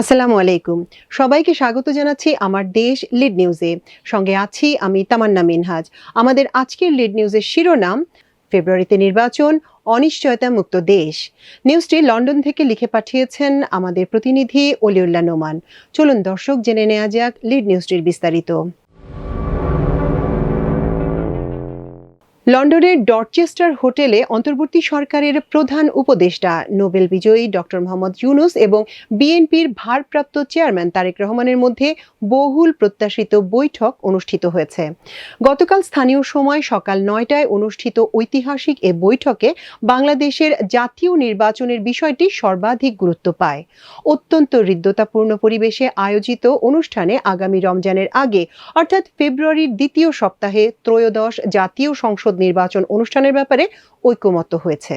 আসসালামু আলাইকুম। সবাইকে স্বাগত জানাচ্ছি আমার দেশ লিড নিউজে। সঙ্গে আছি আমি তামান্না মিনহাজ। আমাদের আজকের লিড নিউজের শিরোনাম, ফেব্রুয়ারিতে নির্বাচন, অনিশ্চয়তা মুক্ত দেশ। নিউজটি লন্ডন থেকে লিখে পাঠিয়েছেন আমাদের প্রতিনিধি অলিউল্লা নোমান। চলুন দর্শক জেনে নেওয়া যাক লিড নিউজটির বিস্তারিত। লন্ডনের ডরচেস্টার হোটেলে অন্তর্বর্তী সরকারের প্রধান উপদেষ্টা, নোবেল বিজয়ী ডক্টর মোহাম্মদ ইউনুস এবং বিএনপির ভারপ্রাপ্ত চেয়ারম্যান তারেক রহমানের মধ্যে বহুল প্রত্যাশিত বৈঠক অনুষ্ঠিত হয়েছে। গতকাল স্থানীয় সময় সকাল নয়টায় অনুষ্ঠিত ঐতিহাসিক এ বৈঠকে বাংলাদেশের জাতীয় নির্বাচনের বিষয়টি সর্বাধিক গুরুত্ব পায়। অত্যন্ত হৃদ্যতাপূর্ণ পরিবেশে আয়োজিত অনুষ্ঠানে আগামী রমজানের আগে, অর্থাৎ ফেব্রুয়ারির দ্বিতীয় সপ্তাহে ত্রয়োদশ জাতীয় সংসদ নির্বাচন অনুষ্ঠানের ব্যাপারে ঐকমত্য হয়েছে।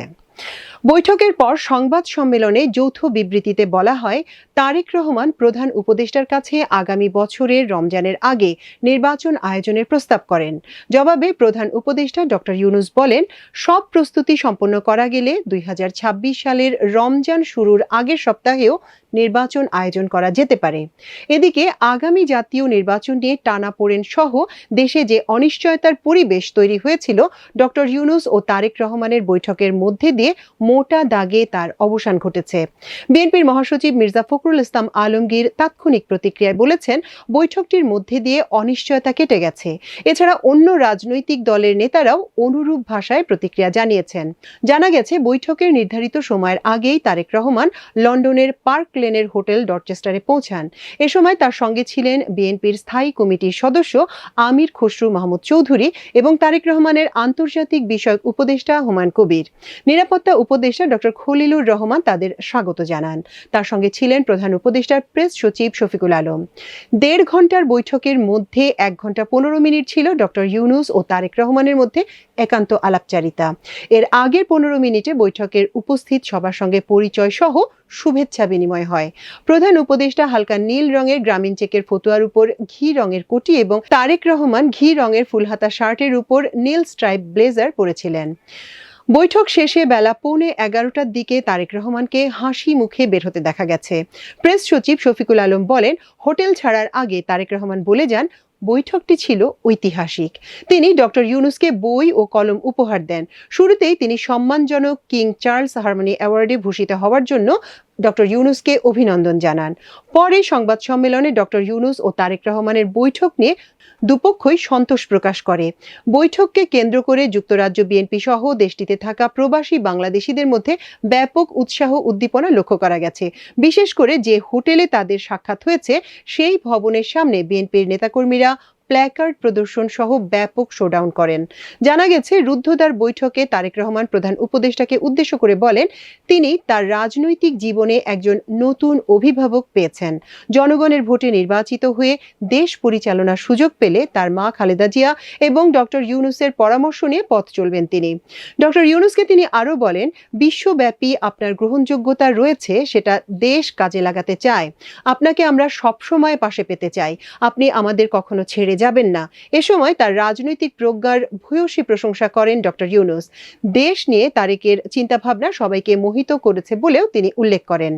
বৈঠকের পর সংবাদ সম্মেলনে যৌথ বিবৃতিতে বলা হয়, তারেক রহমান প্রধান উপদেষ্টার কাছে আগামী বছরের রমজানের আগে নির্বাচন আয়োজনের প্রস্তাব করেন। জবাবে প্রধান উপদেষ্টা ডক্টর ইউনুস বলেন, সব প্রস্তুতি সম্পন্ন করা গেলে দুই হাজার ছাব্বিশ সালের রমজান শুরুর আগের সপ্তাহেও নির্বাচন আয়োজন করা যেতে পারে। এদিকে আগামী জাতীয় নির্বাচন নিয়ে টানাপোড়েন সহ দেশে যে অনিশ্চয়তার পরিবেশ তৈরি হয়েছিল, ডক্টর ইউনুস ও তারেক রহমানের বৈঠকের মধ্যে দিয়ে মোটা দাগে তার অবসান ঘটেছে। বিএনপির মহাসচিব মির্জা ফখরুল ইসলাম আলমগীর তাৎক্ষণিক প্রতিক্রিয়ায় বলেছেন, বৈঠকটির মধ্যে দিয়ে অনিশ্চয়তা কেটে গেছে। এছাড়া অন্য রাজনৈতিক দলের নেতারাও অনুরূপ ভাষায় প্রতিক্রিয়া জানিয়েছেন। জানা গেছে, বৈঠকের নির্ধারিত সময়ের আগেই তারেক রহমান লন্ডনের পার্ক লেনের হোটেল ডরচেস্টারে পৌঁছান। এ সময় তার সঙ্গে ছিলেন বিএনপির স্থায়ী কমিটির সদস্য আমির খসরু মাহমুদ চৌধুরী এবং তারেক রহমানের আন্তর্জাতিক বিষয়ক উপদেষ্টা হুমায়ুন কবির। নিরাপত্তা উপদেষ্টা ডক্টর খলিলুর রহমান তাদের স্বাগত জানান। তার সঙ্গে ছিলেন প্রধান উপদেষ্টার প্রেস সচিব শফিকুল আলম। দেড় ঘণ্টার বৈঠকের মধ্যে এক ঘণ্টা পনেরো মিনিট ছিল ডক্টর ইউনুস ও তারেক রহমানের মধ্যে একান্ত আলাপচারিতা। এর আগের পনেরো মিনিটে বৈঠকের উপস্থিত সবার সঙ্গে পরিচয় সহ শুভেচ্ছা বিনিময় হয়। প্রধান উপদেষ্টা হালকা নীল রঙের গ্রামীণ চেকের ফতুয়ার উপর ঘি রঙের কোটি এবং তারেক রহমান ঘি রঙের ফুলহাতা শার্টের উপর নীল স্ট্রাইপ ব্লেজার পরেছিলেন। বৈঠক শেষে বেলা পৌনে এগারোটার দিকে তারেক রহমানকে হাসি মুখে বের হতে দেখা গেছে। প্রেস সচিব শফিকুল আলম বলেন, হোটেল ছাড়ার আগে তারেক রহমান বলে যান, বৈঠকটি ছিল ঐতিহাসিক। তিনি ডক্টর ইউনুসকে বই ও কলম উপহার দেন। শুরুতেই তিনি সম্মানজনক কিং চার্লস হারমোনি অ্যাওয়ার্ডে ভূষিত হওয়ার জন্য ডক্টর ইউনুসকে অভিনন্দন জানান। পরে সংবাদ সম্মেলনে ডক্টর ইউনুস ও তারেক রহমানের বৈঠক নিয়ে দুপক্ষই সন্তোষ প্রকাশ করে। বৈঠককে কেন্দ্র করে যুক্তরাজ্য বিএনপি সহ দেশটিতে থাকা প্রবাসী বাংলাদেশিদের মধ্যে ব্যাপক উৎসাহ উদ্দীপনা লক্ষ্য করা গেছে। বিশেষ করে যে হোটেলে তাদের সাক্ষাৎ হয়েছে, সেই ভবনের সামনে বিএনপির নেতাকর্মীরা প্ল্যাকার্ড প্রদর্শন সহ ব্যাপক শোডাউন করেন। জানা গেছে, রুদ্ধদ্বার বৈঠকে তারেক রহমান প্রধান উপদেষ্টাকে উদ্দেশ্য করে বলেন, তিনি তার রাজনৈতিক জীবনে একজন নতুন অভিভাবক পেয়েছেন। জনগণের ভোটে নির্বাচিত হয়ে দেশ পরিচালনার সুযোগ পেলে তার মা খালেদা জিয়া এবং ডক্টর ইউনুসের পরামর্শ নিয়ে পথ চলবেন তিনি। ডক্টর ইউনুসকে তিনি আরও বলেন, বিশ্বব্যাপী আপনার গ্রহণযোগ্যতা রয়েছে, সেটা দেশ কাজে লাগাতে চায়। আপনাকে আমরা সবসময় পাশে পেতে চাই। আপনি আমাদের কখনো ছেড়ে যাবেন না। এ সময় তার রাজনৈতিক প্রজ্ঞার ভূয়সী প্রশংসা করেন ডক্টর ইউনুস। দেশ নিয়ে তারেকের চিন্তাভাবনা সবাইকে মোহিত করেছে বলেও তিনি উল্লেখ করেন।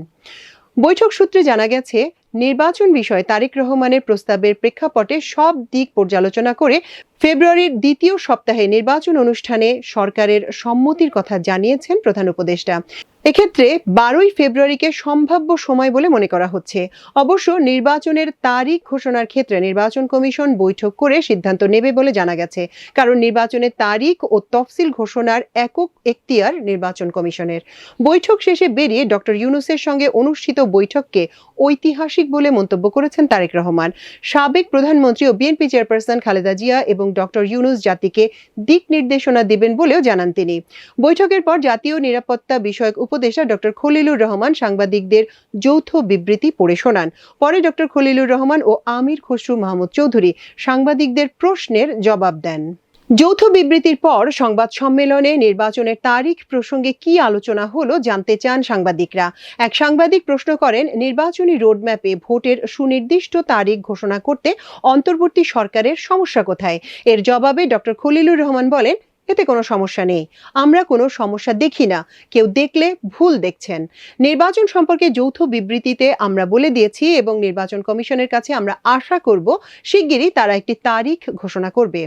বৈঠক সূত্রে জানা গেছে নির্বাচন বিষয়ে তারেক রহমানের প্রস্তাবের প্রেক্ষাপটে সব দিক পর্যালোচনা করে ফেব্রুয়ারির দ্বিতীয় সপ্তাহে নির্বাচন অনুষ্ঠানে সরকারের সম্মতির কথা জানিয়েছেন প্রধান উপদেষ্টা। এক্ষেত্রে বারোই ফেব্রুয়ারিকে সম্ভাব্য সময় বলে মনে করা হচ্ছে। অবশ্য নির্বাচনের তারিখ ঘোষণার ক্ষেত্রে নির্বাচন কমিশন বৈঠক করে সিদ্ধান্ত নেবে বলে জানা গেছে। কারণ নির্বাচনের তারিখ ও তফসিল ঘোষণার একক এখতিয়ার নির্বাচন কমিশনের। বৈঠক শেষে বেরিয়ে ডক্টর ইউনুসের সঙ্গে অনুষ্ঠিত বৈঠককে ঐতিহাসিক বলে মন্তব্য করেছেন তারেক রহমান। সাবেক প্রধানমন্ত্রী ও বিএনপি চেয়ারপারসন খালেদা জিয়া এবং ডক্টর ইউনুস জাতিকে দিক নির্দেশনা দেবেন বলেও জানান তিনি। বৈঠকের পর জাতীয় নিরাপত্তা বিষয়ক উপদেষ্টা ডক্টর খলিলুর রহমান সাংবাদিকদের যৌথ বিবৃতি পড়ে শোনান। পরে ডক্টর খলিলুর রহমান ও আমির খসরু মাহমুদ চৌধুরী সাংবাদিকদের প্রশ্নের জবাব দেন। যৌথ বিবৃতির পর সংবাদ সম্মেলনে নির্বাচনের তারিখ প্রসঙ্গে কি আলোচনা হলো জানতে চান সাংবাদিকরা। এক সাংবাদিক প্রশ্ন করেন, নির্বাচনী রোডম্যাপে ভোটের সুনির্দিষ্ট তারিখ ঘোষণা করতে অন্তর্বর্তী সরকারের সমস্যা কোথায়? এর জবাবে ডক্টর খলিলুর রহমান বলেন, এতে কোনো সমস্যা নেই। আমরা কোনো সমস্যা দেখি না। কেউ দেখলে ভুল দেখছেন। নির্বাচন সম্পর্কে যৌথ বিবৃতিতে আমরা বলে দিয়েছি এবং নির্বাচন কমিশনের কাছে আমরা আশা করব, শিগগিরই তারা একটি তারিখ ঘোষণা করবে।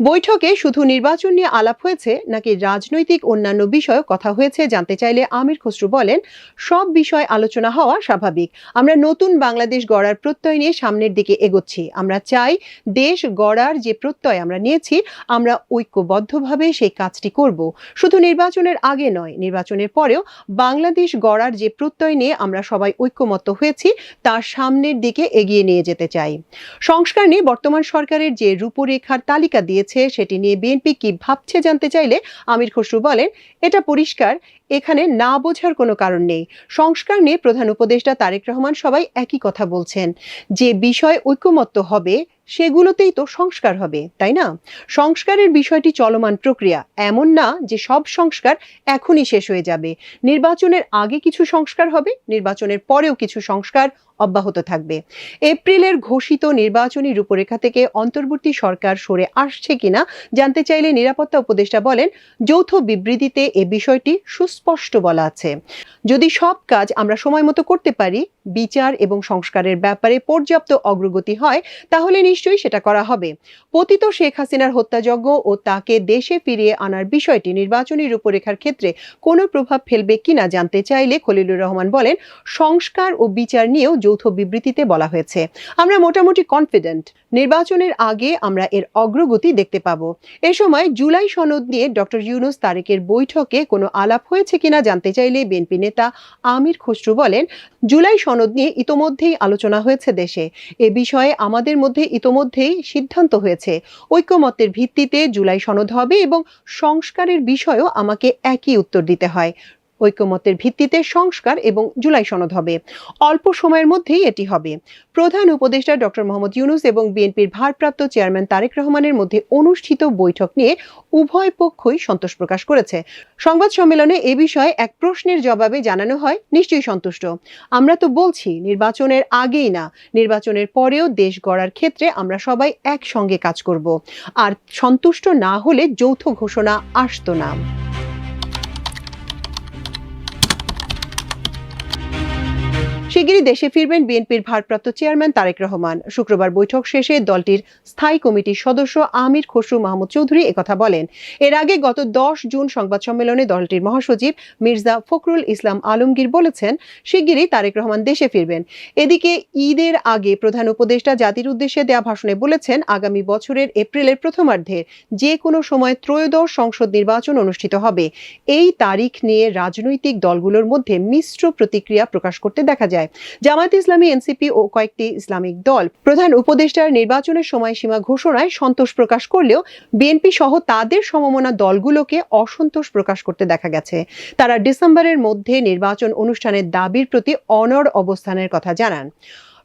বৈঠকে শুধু নির্বাচন নিয়ে আলাপ হয়েছে নাকি রাজনৈতিক অন্যান্য বিষয়েও কথা হয়েছে জানতে চাইলে আমির খসরু বলেন, সব বিষয় আলোচনা হওয়া স্বাভাবিক। আমরা নতুন বাংলাদেশ গড়ার প্রত্যয় নিয়ে সামনের দিকে এগোচ্ছি। আমরা চাই দেশ গড়ার যে প্রত্যয় আমরা নিয়েছি, আমরা ঐক্যবদ্ধভাবে সেই কাজটি করব। শুধু নির্বাচনের আগে নয়, নির্বাচনের পরেও বাংলাদেশ গড়ার যে প্রত্যয় নিয়ে আমরা সবাই ঐক্যমত্য হয়েছি, তার সামনের দিকে এগিয়ে নিয়ে যেতে চাই। সংস্কার নিয়ে বর্তমান সরকারের যে রূপরেখার তালিকা দিয়েছে সেটি নিয়ে বিএনপি কি ভাবছে জানতে চাইলে আমির খসরু বলেন এটা পরিষ্কার এখানে না বোঝার কোনো কারণ নেই। সংস্কার নিয়ে প্রধান উপদেষ্টা তারেক রহমান সবাই একই কথা বলছেন। যে বিষয় ঐক্যমত্য হবে, সেগুলোতেই তো সংস্কার হবে, তাই না? সংস্কারের বিষয়টি চলমান প্রক্রিয়া, এমন না যে সব সংস্কার এখনই শেষ হয়ে যাবে। নির্বাচনের আগে কিছু সংস্কার হবে, নির্বাচনের পরেও কিছু সংস্কার অব্যাহত থাকবে। এপ্রিলের ঘোষিত নির্বাচনী রূপরেখা থেকে অন্তর্বর্তী সরকার সরে আসছে কিনা জানতে চাইলে নিরাপত্তা উপদেষ্টা বলেন, যৌথ বিবৃতিতে এ বিষয়টি সুস্পষ্ট বলা আছে। যদি সব কাজ আমরা সময় মতো করতে পারি, বিচার এবং সংস্কারের ব্যাপারে পর্যাপ্ত অগ্রগতি হয়, তাহলে নিশ্চয়ই সেটা করা হবে। পতিত শেখ হাসিনার হত্যাযজ্ঞ ও তাকে দেশে ফিরিয়ে আনার বিষয়টি নির্বাচনী রূপরেখার ক্ষেত্রে কোনো প্রভাব ফেলবে কিনা জানতে চাইলে খলিলুর রহমান বলেন, সংস্কার ও বিচার নিয়েও যৌথ বিবৃতিতে বলা হয়েছে। আমরা মোটামুটি কনফিডেন্ট নির্বাচনের আগে আমরা এর অগ্রগতি দেখতে পাবো। এ সময় জুলাই সনদ নিয়ে ডক্টর ইউনুস তারেকের বৈঠকে কোনো আলাপ হয়েছে? কিনা জানতে চাইলে বিএনপি নেতা আমির খসরু বলেন, জুলাই সনদ নিয়ে ইতোমধ্যেই আলোচনা হয়েছে দেশে। এ বিষয়ে আমাদের মধ্যে ইতোমধ্যেই সিদ্ধান্ত হয়েছে। ঐক্যমত্যের ভিত্তিতে জুলাই সনদ হবে এবং সংস্কারের বিষয়েও আমাকে একই উত্তর দিতে হয়। ঐক্যমত্যের ভিত্তিতে সংস্কার এবং জুলাই সনদ হবে। অল্প সময়ের মধ্যেই এটি হবে। প্রধান উপদেষ্টা ডক্টর মোহাম্মদ ইউনুস এবং বিএনপির ভারপ্রাপ্ত চেয়ারম্যান তারেক রহমানের মধ্যে অনুষ্ঠিত বৈঠক নিয়ে উভয় পক্ষই সন্তোষ প্রকাশ করেছে। সংবাদ সম্মেলনে এ বিষয়ে এক প্রশ্নের জবাবে জানানো হয়, নিশ্চয়ই সন্তুষ্ট। আমরা তো বলছি, নির্বাচনের আগেই না। নির্বাচনের পরেও দেশ গড়ার ক্ষেত্রে আমরা সবাই একসঙ্গে কাজ করব। আর সন্তুষ্ট না হলে যৌথ ঘোষণা আসতো না। শিগগিরই দেশে ফিরবেন বিএনপির ভারপ্রাপ্ত চেয়ারম্যান তারেক রহমান। শুক্রবার বৈঠক শেষে দলটির স্থায়ী কমিটির সদস্য আমির খসরু মাহমুদ চৌধুরী একথা বলেন। এর আগে গত দশ জুন সংবাদ সম্মেলনে দলটির মহাসচিব মির্জা ফখরুল ইসলাম আলমগীর বলেছেন, শিগগিরই তারেক রহমান দেশে ফিরবেন। এদিকে ঈদের আগে প্রধান উপদেষ্টা জাতির উদ্দেশ্যে দেয়া ভাষণে বলেছেন, আগামী বছরের এপ্রিলের প্রথমার্ধে যে কোনো সময় ত্রয়োদশ সংসদ নির্বাচন অনুষ্ঠিত হবে। এই তারিখ নিয়ে রাজনৈতিক দলগুলোর মধ্যে মিশ্র প্রতিক্রিয়া প্রকাশ করতে দেখা যায়। জামায়াত ইসলামী, এনসিপি ও কয়েকটি ইসলামিক দল। প্রধান উপদেষ্টার নির্বাচনের সময়সীমা ঘোষণায় সন্তোষ প্রকাশ করলেও বিএনপি সহ তাদের সমমনা দলগুলোকে অসন্তোষ প্রকাশ করতে দেখা গেছে। তারা ডিসেম্বরের মধ্যে নির্বাচন অনুষ্ঠানের দাবির প্রতি অনর অবস্থানের কথা জানান।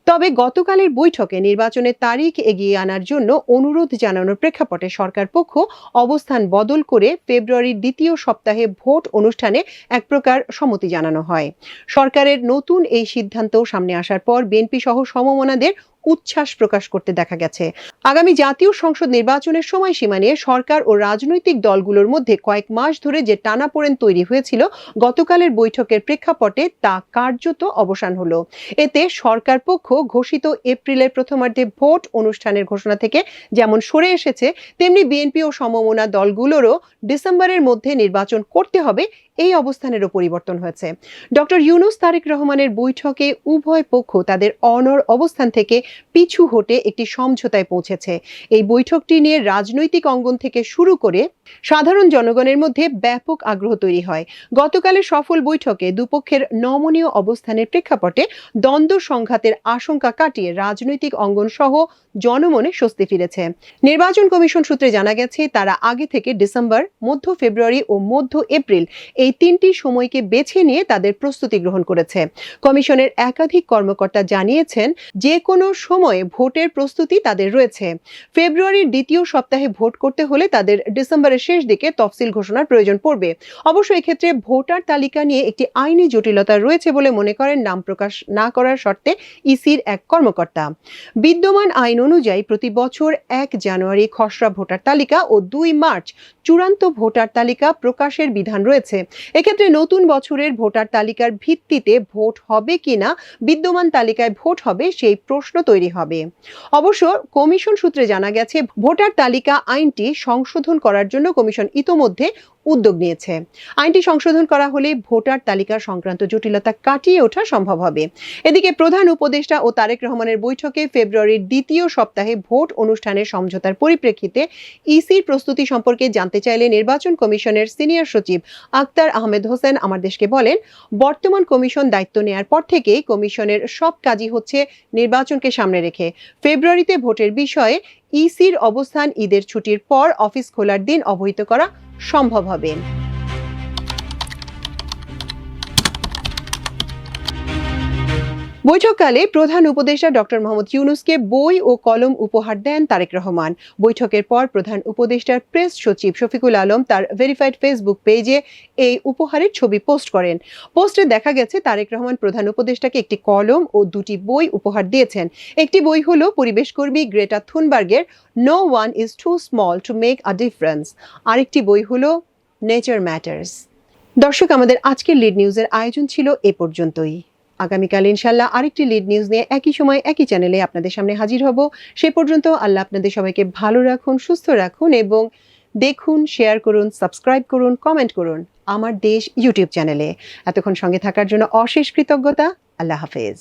তবে গতকালের বৈঠকে নির্বাচনের তারিখ এগিয়ে আনার জন্য অনুরোধ জানানোর প্রেক্ষাপটে সরকার পক্ষ অবস্থান বদল করে ফেব্রুয়ারির দ্বিতীয় সপ্তাহে ভোট অনুষ্ঠানে এক প্রকার সম্মতি জানানো হয়। সরকারের নতুন এই সিদ্ধান্ত সামনে আসার পর বিএনপি সহ সমমনাদের উচ্ছ্বাস প্রকাশ করতে দেখা গেছে। আগামী জাতীয় সংসদ নির্বাচনের সময়সীমা নিয়ে সরকার ও রাজনৈতিক দলগুলোর মধ্যে কয়েক মাস ধরে যে টানাপোড়েন তৈরি হয়েছিল, গতকালের বৈঠকের প্রেক্ষাপটে তা কার্যত অবসান হলো। এতে সরকার পক্ষ ঘোষিত এপ্রিলের প্রথমার্ধে ভোট অনুষ্ঠানের ঘোষণা থেকে যেমন সরে এসেছে, তেমনি বিএনপি ও সমমনা দলগুলোরও ডিসেম্বরের মধ্যে নির্বাচন করতে হবে এই অবস্থানেরও পরিবর্তন হয়েছে। ডক্টর ইউনুস তারেক রহমানের বৈঠকে উভয় পক্ষ তাদের অনর অবস্থান থেকে পিছু হটে একটি সমঝোতায় পৌঁছেছে। এই বৈঠকটি নিয়ে রাজনৈতিক অঙ্গন থেকে শুরু করে সাধারণ জনগণের মধ্যে ব্যাপক আগ্রহ তৈরি হয়। গতকালের সফল বৈঠকে দুপক্ষের নমনীয় অবস্থানের প্রেক্ষাপটে দ্বন্দ্ব সংঘাতের আশঙ্কা কাটিয়ে রাজনৈতিক অঙ্গন সহ জনমনে স্বস্তি ফিরেছে। নির্বাচন কমিশন সূত্রে জানা গেছে, তারা আগে থেকে ডিসেম্বর, মধ্য ফেব্রুয়ারি ও মধ্য এপ্রিল এই তিনটি সময়কে বেছে নিয়ে তাদের প্রস্তুতি গ্রহণ করেছে। কমিশনের একাধিক কর্মকর্তা জানিয়েছেন যে কোনো সময়ে ভোটের প্রস্তুতি তাদের রয়েছে। ফেব্রুয়ারির দ্বিতীয় সপ্তাহে ভোট করতে হলে তাদের ডিসেম্বরের শেষ দিকে তফসিল ঘোষণার প্রয়োজন পড়বে। অবশ্য এক্ষেত্রে ভোটার তালিকা নিয়ে একটি আইনি জটিলতা রয়েছে বলে মনে করেন, নাম প্রকাশ না করার শর্তে ইসির এক কর্মকর্তা। বিদ্যমান আইন অনুযায়ী প্রতি বছর এক জানুয়ারি খসড়া ভোটার তালিকা ও দুই মার্চ চূড়ান্ত ভোটার তালিকা প্রকাশের বিধান রয়েছে। এক্ষেত্রে নতুন বছরের ভোটার তালিকার ভিত্তিতে ভোট হবে কিনা, বিদ্যমান তালিকায় ভোট হবে সেই প্রশ্ন তৈরি হবে। অবশ্য কমিশন সূত্রে জানা গেছে, ভোটার তালিকা আইনটি সংশোধন করার জন্য কমিশন ইতোমধ্যে উদ্যোগ নিয়েছে। আইনটি সংশোধন করা হলে ভোটার তালিকা সংক্রান্ত জটিলতা কাটিয়ে ওঠা সম্ভব হবে। এদিকে প্রধান উপদেষ্টা ও তারেক রহমানের বৈঠকে ফেব্রুয়ারির দ্বিতীয় সপ্তাহে ভোট অনুষ্ঠানের সমঝোতার পরিপ্রেক্ষিতে ইসির প্রস্তুতি সম্পর্কে জানতে চাইলে নির্বাচন কমিশনের সিনিয়র সচিব আক্তার আহমেদ হোসেন আমার দেশকে বলেন, বর্তমান কমিশন দায়িত্ব নেয়ার পর থেকেই কমিশনের সব কাজই হচ্ছে নির্বাচনকে সামনে রেখে। ফেব্রুয়ারিতে ভোটের বিষয়ে ইসির অবস্থান ঈদের ছুটির পর অফিস খোলার দিন অবহিত করা সম্ভব হবে। বৈঠককালে প্রধান উপদেষ্টা ডক্টর মোহাম্মদ ইউনুসকে বই ও কলম উপহার দেন তারেক রহমান। বৈঠকের পর প্রধান উপদেষ্টার প্রেস সচিব শফিকুল আলম তার ভেরিফাইড ফেসবুক পেজে এই উপহারের ছবি পোস্ট করেন। পোস্টে দেখা গেছে, তারেক রহমান প্রধান উপদেষ্টাকে একটি কলম ও দুটি বই উপহার দিয়েছেন। একটি বই হলো পরিবেশকর্মী Greta থুনবার্গের no one is too small to make a difference আরেকটি বই হল নেচার ম্যাটার্স দর্শক, আমাদের আজকের লিড নিউজের আয়োজন ছিল এ পর্যন্তই। আগামীকাল ইনশাল্লাহ আরেকটি লিড নিউজ নিয়ে একই সময়, একই চ্যানেলে আপনাদের সামনে হাজির হব। সে পর্যন্ত আল্লাহ আপনাদের সবাইকে ভালো রাখুন, সুস্থ রাখুন এবং দেখুন শেয়ার করুন সাবস্ক্রাইব করুন কমেন্ট করুন আমার দেশ ইউটিউব চ্যানেলে এতক্ষণ সঙ্গে থাকার জন্য অশেষ কৃতজ্ঞতা। আল্লাহ হাফেজ।